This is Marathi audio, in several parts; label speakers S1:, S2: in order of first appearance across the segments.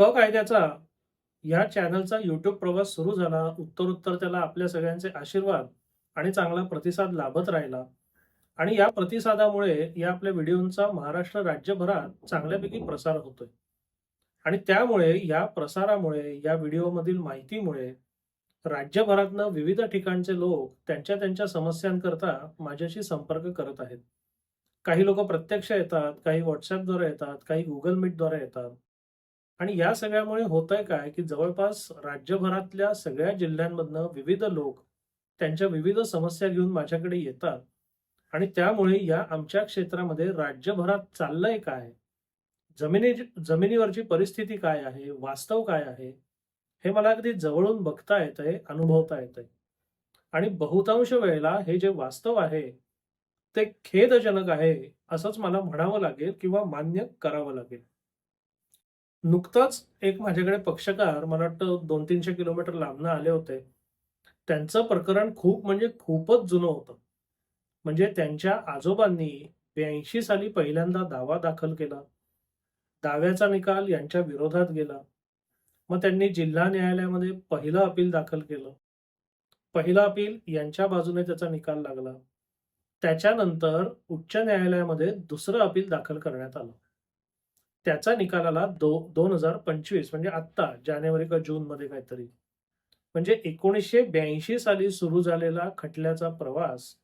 S1: क कायद्याचा या चॅनलचा यूट्यूब प्रवास सुरू झाला. उत्तरोत्तर त्याला आपल्या सगळ्यांचे आशीर्वाद आणि चांगला प्रतिसाद लाभत राहिला. आणि या प्रतिसादामुळे या आपल्या व्हिडिओंचा महाराष्ट्र राज्यभरात चांगल्यापैकी प्रसार होतोय. आणि त्यामुळे या प्रसारामुळे या व्हिडिओमधील माहितीमुळे राज्यभरातनं विविध ठिकाणचे लोक त्यांच्या त्यांच्या समस्यांकरता माझ्याशी संपर्क करत आहेत. काही लोक प्रत्यक्ष येतात काही व्हॉट्सॲपद्वारे येतात काही गुगल मीटद्वारे येतात. आणि या सगळ्यामुळे होत आहे काय की जवळपास राज्यभरातल्या सगळ्या जिल्ह्यांमधनं विविध लोक त्यांच्या विविध समस्या घेऊन माझ्याकडे येतात. आणि त्यामुळे या आमच्या क्षेत्रामध्ये राज्यभरात चाललंय काय? जमिनी जमिनीवरची परिस्थिती काय आहे? वास्तव काय आहे? हे मला अगदी जवळून बघता येतंय अनुभवता येतंय. आणि बहुतांश वेळेला हे जे वास्तव आहे ते खेदजनक आहे असंच मला म्हणावं लागेल किंवा मान्य करावं लागेल. नुकताच एक माझ्याकडे पक्षकार मला वाटतं दोन तीनशे किलोमीटर लांबनं आले होते. त्यांचं प्रकरण खूप म्हणजे खूपच जुनं होतं. म्हणजे त्यांच्या आजोबांनी ब्याऐंशी साली पहिल्यांदा दावा दाखल केला. दाव्याचा निकाल यांच्या विरोधात गेला. मग त्यांनी जिल्हा न्यायालयामध्ये पहिलं अपील दाखल केलं. पहिलं अपील यांच्या बाजूने त्याचा निकाल लागला. त्याच्यानंतर उच्च न्यायालयामध्ये दुसरं अपील दाखल करण्यात आलं. त्याचा निकालाला दो दोन हजार पंचवीस म्हणजे आत्ता जानेवारी का जून मध्ये काहीतरी. म्हणजे एकोणीसशे ब्याऐंशी साली सुरू झालेला खटल्याचा प्रवास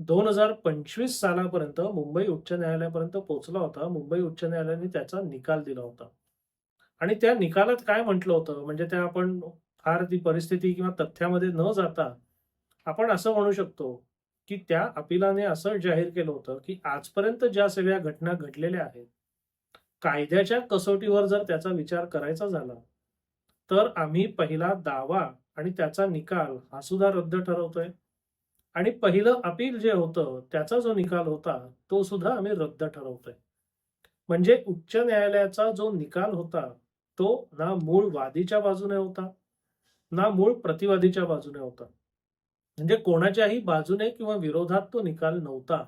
S1: दोन हजार पंचवीस सालापर्यंत मुंबई उच्च न्यायालयापर्यंत पोहोचला होता. मुंबई उच्च न्यायालयाने त्याचा निकाल दिला होता. आणि त्या निकालात काय म्हटलं होतं? म्हणजे त्या आपण फार ती परिस्थिती किंवा तथ्यामध्ये न जाता आपण असं म्हणू शकतो की त्या अपिलाने असं जाहीर केलं होतं की आजपर्यंत ज्या सगळ्या घटना घडलेल्या आहेत कायद्याच्या कसोटीवर जर त्याचा विचार करायचा झाला तर आम्ही पहिला दावा आणि त्याचा निकाल हा सुद्धा रद्द ठरवतोय. आणि पहिलं अपील जे होतं त्याचा जो निकाल होता तो सुद्धा आम्ही रद्द ठरवतोय. म्हणजे उच्च न्यायालयाचा जो निकाल होता तो ना मूळ वादीच्या बाजूने होता ना मूळ प्रतिवादीच्या बाजूने होता. म्हणजे कोणाच्याही बाजूने किंवा विरोधात तो निकाल नव्हता.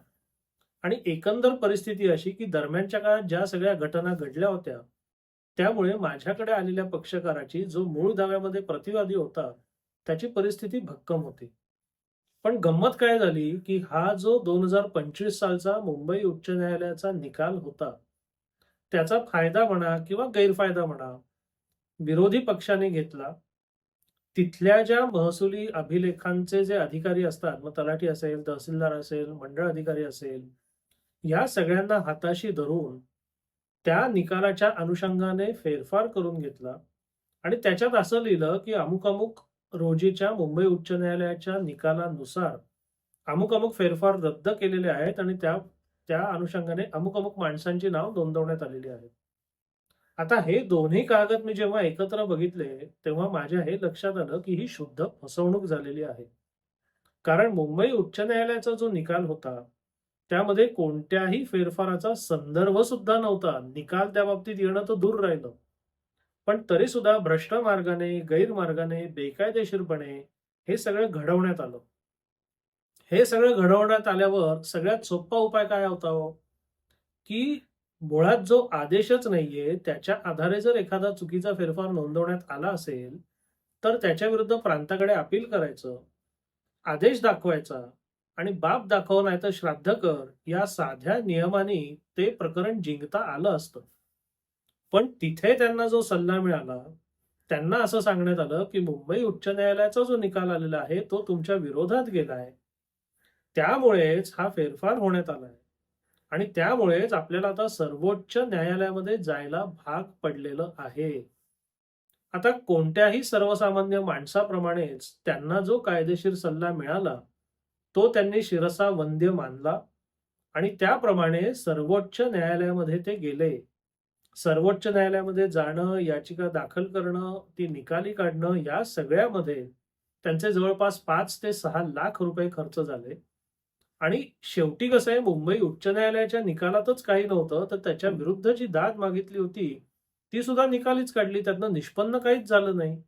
S1: आणि एकंदर परिस्थिती अशी की दरम्यानच्या काळात ज्या सगळ्या घटना घडल्या होत्या त्यामुळे माझ्याकडे आलेल्या पक्षकाराची जो मूळ दाव्यामध्ये प्रतिवादी होता त्याची परिस्थिती भक्कम होती. पण गंमत काय झाली की हा जो दोन हजार पंचवीस सालचा मुंबई उच्च न्यायालयाचा निकाल होता त्याचा फायदा म्हणा किंवा गैरफायदा म्हणा विरोधी पक्षाने घेतला. तिथल्या ज्या महसुली अभिलेखांचे जे अधिकारी असतात मग तलाठी असेल तहसीलदार असेल मंडळ अधिकारी असेल या सगळ्यांना हाताशी धरून त्या निकालाच्या अनुषंगाने फेरफार करून घेतला. आणि त्याच्यात असं लिहिलं की अमुक अमुक रोजीच्या मुंबई उच्च न्यायालयाच्या निकालानुसार अमुक अमुक फेरफार रद्द केलेले आहेत आणि त्या त्या अनुषंगाने अमुक अमुक माणसांची नाव नोंदवण्यात आलेली आहेत. आता हे दोन्ही कागद मी जेव्हा एकत्र बघितले तेव्हा माझ्या हे लक्षात आलं की ही शुद्ध फसवणूक झालेली आहे. कारण मुंबई उच्च न्यायालयाचा जो निकाल होता त्यामध्ये कोणत्याही फेरफाराचा संदर्भ सुद्धा नव्हता. निकाल त्या बाबतीत येणं तर दूर राहिलं. पण तरी सुद्धा भ्रष्ट मार्गाने गैरमार्गाने बेकायदेशीरपणे हे सगळं घडवण्यात आलं. हे सगळं घडवण्यात आल्यावर सगळ्यात सोपा उपाय काय होता हो? की मुळात जो आदेशच नाहीये त्याच्या आधारे जर एखादा चुकीचा फेरफार नोंदवण्यात आला असेल तर त्याच्या विरुद्ध प्रांताकडे अपील करायचं आदेश दाखवायचा आणि बाप दाखव नाही तर श्राद्ध कर या साध्या नियमाने ते प्रकरण जिंकता आलं असतं. पण तिथे त्यांना जो सल्ला मिळाला त्यांना असं सांगण्यात आलं की मुंबई उच्च न्यायालयाचा जो निकाल आलेला आहे तो तुमच्या विरोधात गेला आहे. त्यामुळेच हा फेरफार होण्यात आलाय आणि त्यामुळेच आपल्याला आता सर्वोच्च न्यायालयामध्ये जायला भाग पडलेलं आहे. आता कोणत्याही सर्वसामान्य माणसाप्रमाणेच त्यांना जो कायदेशीर सल्ला मिळाला तो त्यांनी शिरसा वंद्य मानला आणि त्याप्रमाणे सर्वोच्च न्यायालयामध्ये ते गेले. सर्वोच्च न्यायालयामध्ये जाणं याचिका दाखल करणं ती निकाली काढणं या सगळ्यामध्ये त्यांचे जवळपास पाच ते सहा लाख रुपये खर्च झाले. आणि शेवटी कसं आहे मुंबई उच्च न्यायालयाच्या निकालातच काही नव्हतं तर त्याच्या विरुद्ध जी दाद मागितली होती ती सुद्धा निकालीच काढली. त्यातनं निष्पन्न काहीच झालं नाही.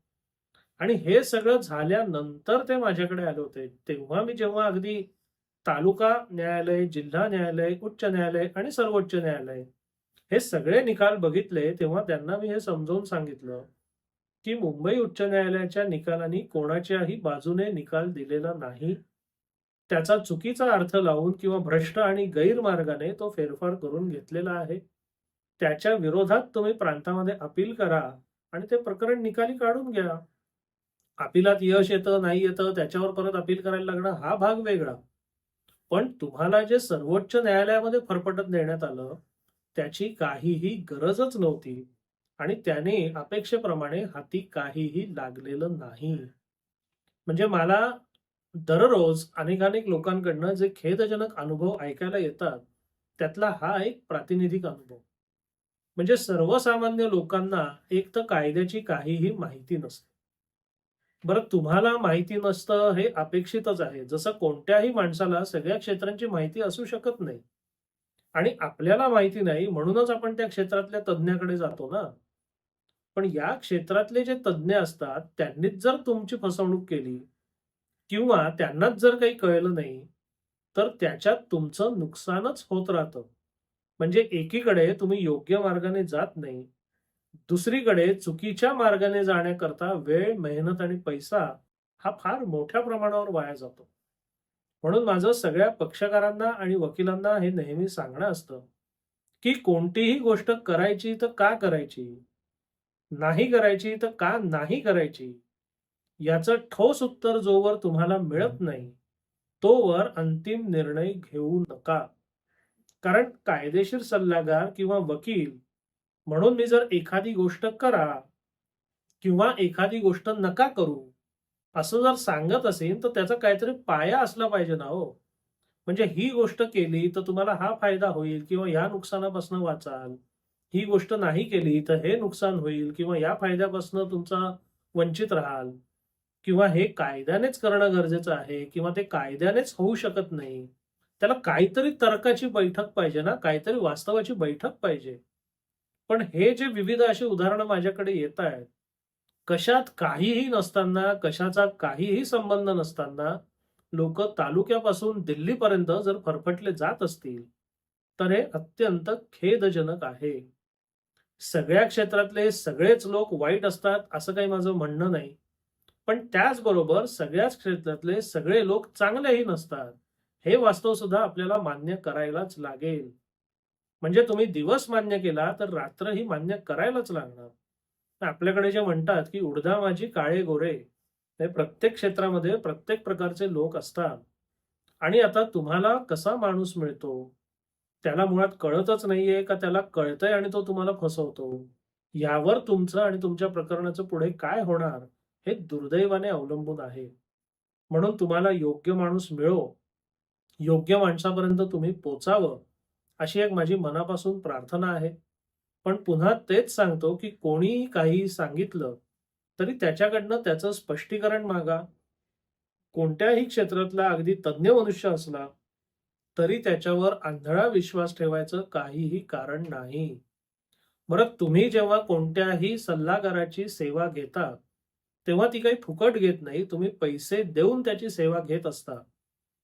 S1: आणि हे सगळं झाल्यानंतर ते माझ्याकडे आले होते. तेव्हा मी जेव्हा अगदी तालुका न्यायालय जिल्हा न्यायालय उच्च न्यायालय आणि सर्वोच्च न्यायालय हे सगळे निकाल बघितले तेव्हा त्यांना मी हे समजावून सांगितलं की मुंबई उच्च न्यायालयाच्या निकालांनी कोणाच्याही बाजूने निकाल दिलेला नाही. त्याचा चुकीचा अर्थ लावून किंवा भ्रष्ट आणि गैरमार्गाने तो फेरफार करून घेतलेला आहे. त्याच्या विरोधात तुम्ही प्रांतामध्ये अपील करा आणि ते प्रकरण निकाली काढून घ्या. अपिलात यश येतं नाही येतं त्याच्यावर परत अपील करायला लागणं हा भाग वेगळा. पण तुम्हाला जे सर्वोच्च न्यायालयामध्ये फरफटत देण्यात आलं त्याची काहीही गरजच नव्हती आणि त्याने अपेक्षेप्रमाणे हाती काहीही लागलेलं नाही. म्हणजे मला दररोज अनेकानेक लोकांकडनं जे खेदजनक अनुभव ऐकायला येतात त्यातला हा एक प्रातिनिधिक अनुभव. म्हणजे सर्वसामान्य लोकांना एक तर कायद्याची काहीही माहिती नसते. बरं तुम्हाला माहिती नसतं हे अपेक्षितच आहे. जसं कोणत्याही माणसाला सगळ्या क्षेत्रांची माहिती असू शकत नाही. आणि आपल्याला माहिती नाही म्हणूनच आपण त्या क्षेत्रातल्या तज्ज्ञाकडे जातो ना. पण या क्षेत्रातले जे तज्ज्ञ असतात त्यांनीच जर तुमची फसवणूक केली किंवा त्यांनाच जर काही कळलं नाही तर त्याच्यात तुमचं नुकसानच होत राहतं. म्हणजे एकीकडे तुम्ही योग्य मार्गाने जात नाही दुसरीकडे चुकीच्या मार्गाने जाण्याकरता वेळ मेहनत आणि पैसा हा फार मोठ्या प्रमाणावर वाया जातो. म्हणून माझं सगळ्या पक्षकारांना आणि वकिलांना हे नेहमी सांगणं असतं की कोणतीही गोष्ट करायची तर का करायची? नाही करायची तर का नाही करायची? याचं ठोस उत्तर जोवर तुम्हाला मिळत नाही तोवर अंतिम निर्णय घेऊ नका. कारण कायदेशीर सल्लागार किंवा वकील म्हणून मी जर एखादी गोष्ट करा किंवा एखादी गोष्ट नका करू असं जर सांगत असेल तर त्याचा काहीतरी पाया असला पाहिजे ना हो. म्हणजे ही गोष्ट केली तर तुम्हाला हा फायदा होईल किंवा ह्या नुकसानापासून वाचाल. ही गोष्ट नाही केली तर हे नुकसान होईल किंवा या फायद्यापासून तुमचा वंचित राहाल. किंवा हे कायद्यानेच करणं गरजेचं आहे किंवा ते कायद्यानेच होऊ शकत नाही. त्याला काहीतरी तर्काची बैठक पाहिजे ना काहीतरी वास्तवाची बैठक पाहिजे. पण हे जे विविध अशी उदाहरणं माझ्याकडे येत आहेत कशात काहीही नसताना कशाचा काहीही संबंध नसताना लोक तालुक्यापासून दिल्लीपर्यंत जर फरफटले जात असतील तर हे अत्यंत खेदजनक आहे. सगळ्या क्षेत्रातले सगळेच लोक वाईट असतात असं काही माझं म्हणणं नाही. पण त्याचबरोबर सगळ्याच क्षेत्रातले सगळे लोक चांगलेही नसतात हे वास्तव सुद्धा आपल्याला मान्य करायलाच लागेल. म्हणजे तुम्ही दिवस मान्य केला तर रात्र ही मान्य करायलाच लागणार. आपल्याकडे जे म्हणतात की उडदा माझी काळे गोरे हे प्रत्येक क्षेत्रामध्ये प्रत्येक प्रकारचे लोक असतात. आणि आता तुम्हाला कसा माणूस मिळतो? त्याला मुळात कळतच नाहीये का त्याला कळतंय आणि तो तुम्हाला फसवतो? यावर तुमचं आणि तुमच्या प्रकरणाचं पुढे काय होणार हे दुर्दैवाने अवलंबून आहे. म्हणून तुम्हाला योग्य माणूस मिळो. योग्य माणसापर्यंत तुम्ही पोचावं. अशी एक माझी मनापासून प्रार्थना आहे. पण पुन्हा तेच सांगतो की कोणीही काही सांगितलं तरी त्याच्याकडनं त्याचं स्पष्टीकरण मागा. कोणत्याही क्षेत्रातला अगदी तज्ज्ञ मनुष्य असला तरी त्याच्यावर आंधळा विश्वास ठेवायचं काहीही कारण नाही. बरं तुम्ही जेव्हा कोणत्याही सल्लागाराची सेवा घेता तेव्हा ती काही फुकट घेत नाही. तुम्ही पैसे देऊन त्याची सेवा घेत असता.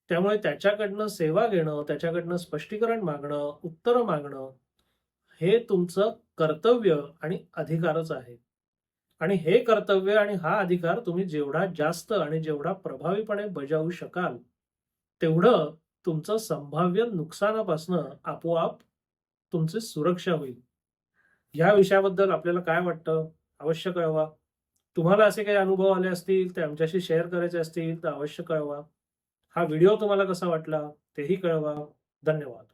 S1: त्यामुळे त्याच्याकडनं सेवा घेणं त्याच्याकडनं स्पष्टीकरण मागणं उत्तर मागणं हे तुमचं कर्तव्य आणि अधिकारच आहे. आणि हे कर्तव्य आणि हा अधिकार तुम्ही जेवढा जास्त आणि जेवढा प्रभावीपणे बजावू शकाल तेवढं तुमचं संभाव्य नुकसानापासनं आपोआप तुमची सुरक्षा होईल. या विषयाबद्दल आपल्याला काय वाटतं? अवश्य कळवा. तुम्हाला असे काही अनुभव आले असतील ते आमच्याशी शेअर करायचे असतील तर अवश्य कळवा. हा व्हिडिओ तुम्हाला कसा वाटला तेही कळवा. धन्यवाद.